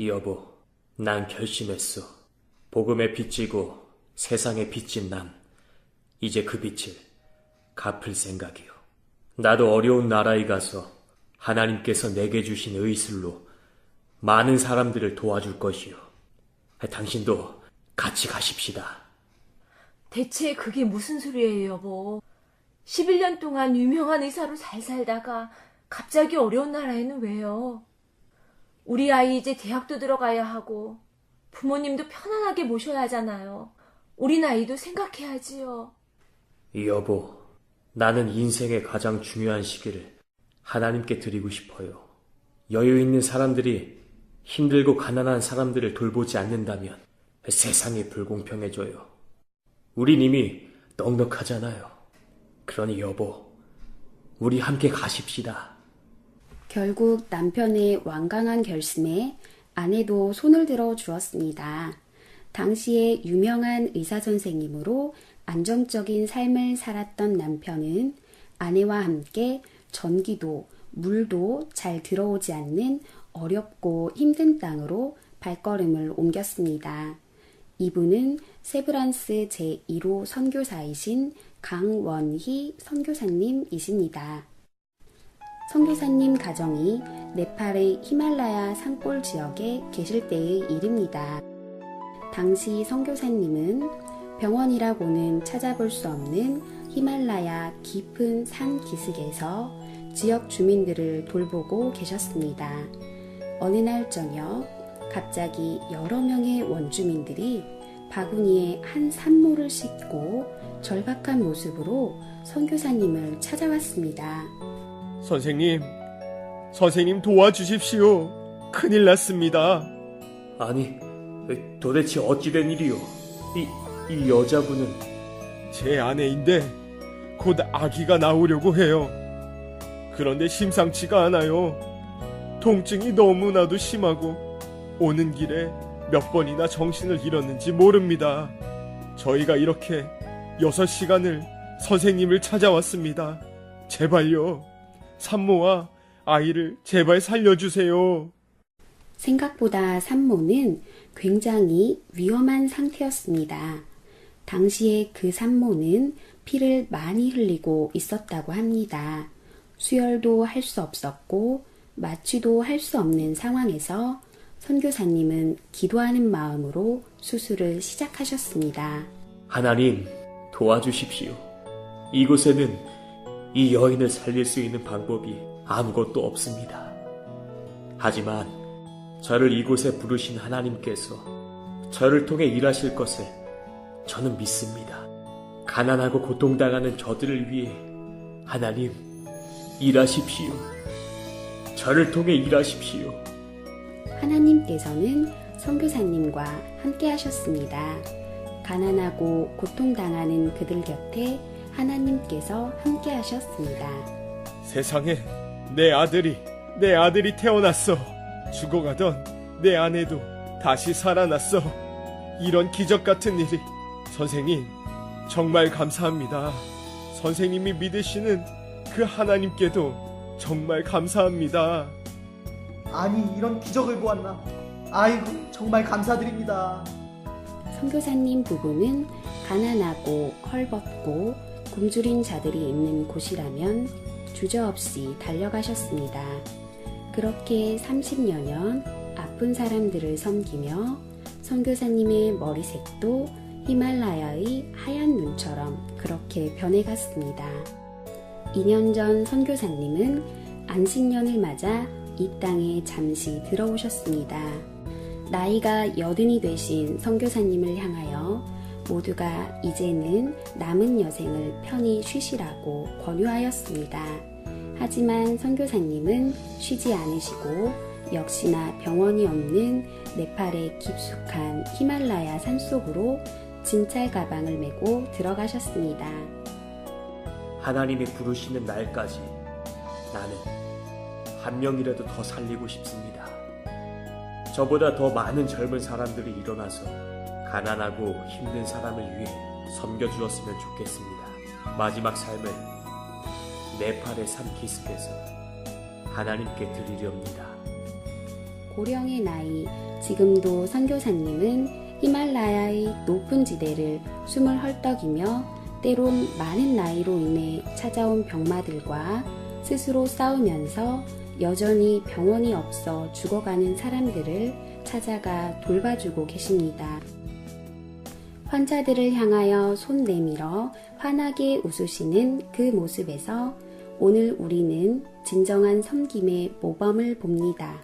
여보, 난 결심했어. 복음에 빚지고 세상에 빚진 난 이제 그 빚을 갚을 생각이요. 나도 어려운 나라에 가서 하나님께서 내게 주신 의술로 많은 사람들을 도와줄 것이요. 당신도 같이 가십시다. 대체 그게 무슨 소리예요, 여보? 11년 동안 유명한 의사로 잘 살다가 갑자기 어려운 나라에는 왜요? 우리 아이 이제 대학도 들어가야 하고 부모님도 편안하게 모셔야 하잖아요. 우리 나이도 생각해야지요. 여보, 나는 인생의 가장 중요한 시기를 하나님께 드리고 싶어요. 여유 있는 사람들이 힘들고 가난한 사람들을 돌보지 않는다면 세상이 불공평해져요. 우린 이미 넉넉하잖아요. 그러니 여보, 우리 함께 가십시다. 결국 남편의 완강한 결심에 아내도 손을 들어 주었습니다. 당시에 유명한 의사 선생님으로 안정적인 삶을 살았던 남편은 아내와 함께 전기도, 물도 잘 들어오지 않는 어렵고 힘든 땅으로 발걸음을 옮겼습니다. 이분은 세브란스 제1호 선교사이신 강원희 선교사님이십니다. 선교사님 가정이 네팔의 히말라야 산골 지역에 계실 때의 일입니다. 당시 선교사님은 병원이라고는 찾아볼 수 없는 히말라야 깊은 산 기슭에서 지역 주민들을 돌보고 계셨습니다. 어느 날 저녁 갑자기 여러 명의 원주민들이 바구니에 한 산모를 싣고 절박한 모습으로 선교사님을 찾아왔습니다. 선생님, 선생님 도와주십시오. 큰일 났습니다. 아니, 도대체 어찌된 일이요? 이, 이 여자분은 제 아내인데 곧 아기가 나오려고 해요. 그런데 심상치가 않아요. 통증이 너무나도 심하고 오는 길에 몇 번이나 정신을 잃었는지 모릅니다. 저희가 이렇게 여섯 시간을 선생님을 찾아왔습니다. 제발요. 산모와 아이를 제발 살려주세요. 생각보다 산모는 굉장히 위험한 상태였습니다. 당시에 그 산모는 피를 많이 흘리고 있었다고 합니다. 수혈도 할 수 없었고 마취도 할 수 없는 상황에서 선교사님은 기도하는 마음으로 수술을 시작하셨습니다. 하나님 도와주십시오. 이곳에는 이 여인을 살릴 수 있는 방법이 아무것도 없습니다. 하지만 저를 이곳에 부르신 하나님께서 저를 통해 일하실 것을 저는 믿습니다. 가난하고 고통당하는 저들을 위해 하나님 일하십시오. 저를 통해 일하십시오. 하나님께서는 선교사님과 함께 하셨습니다. 가난하고 고통당하는 그들 곁에 하나님께서 함께 하셨습니다. 세상에 내 아들이, 내 아들이 태어났어. 죽어가던 내 아내도 다시 살아났어. 이런 기적 같은 일이. 선생님, 정말 감사합니다. 선생님이 믿으시는 그 하나님께도 정말 감사합니다. 아니 이런 기적을 보았나? 아이고 정말 감사드립니다. 선교사님 부부는 가난하고 헐벗고 굶주린 자들이 있는 곳이라면 주저없이 달려가셨습니다. 그렇게 30여 년 아픈 사람들을 섬기며 선교사님의 머리색도 히말라야의 하얀 눈처럼 그렇게 변해갔습니다. 2년 전 선교사님은 안식년을 맞아 이 땅에 잠시 들어오셨습니다. 나이가 여든이 되신 선교사님을 향하여 모두가 이제는 남은 여생을 편히 쉬시라고 권유하였습니다. 하지만 선교사님은 쉬지 않으시고 역시나 병원이 없는 네팔의 깊숙한 히말라야 산속으로 진찰 가방을 메고 들어가셨습니다. 하나님이 부르시는 날까지 나는 한 명이라도 더 살리고 싶습니다. 저보다 더 많은 젊은 사람들이 일어나서 가난하고 힘든 사람을 위해 섬겨주었으면 좋겠습니다. 마지막 삶을 네팔의 산키스에서 하나님께 드리렵니다. 고령의 나이, 지금도 선교사님은 히말라야의 높은 지대를 숨을 헐떡이며 때론 많은 나이로 인해 찾아온 병마들과 스스로 싸우면서 여전히 병원이 없어 죽어가는 사람들을 찾아가 돌봐주고 계십니다. 환자들을 향하여 손 내밀어 환하게 웃으시는 그 모습에서 오늘 우리는 진정한 섬김의 모범을 봅니다.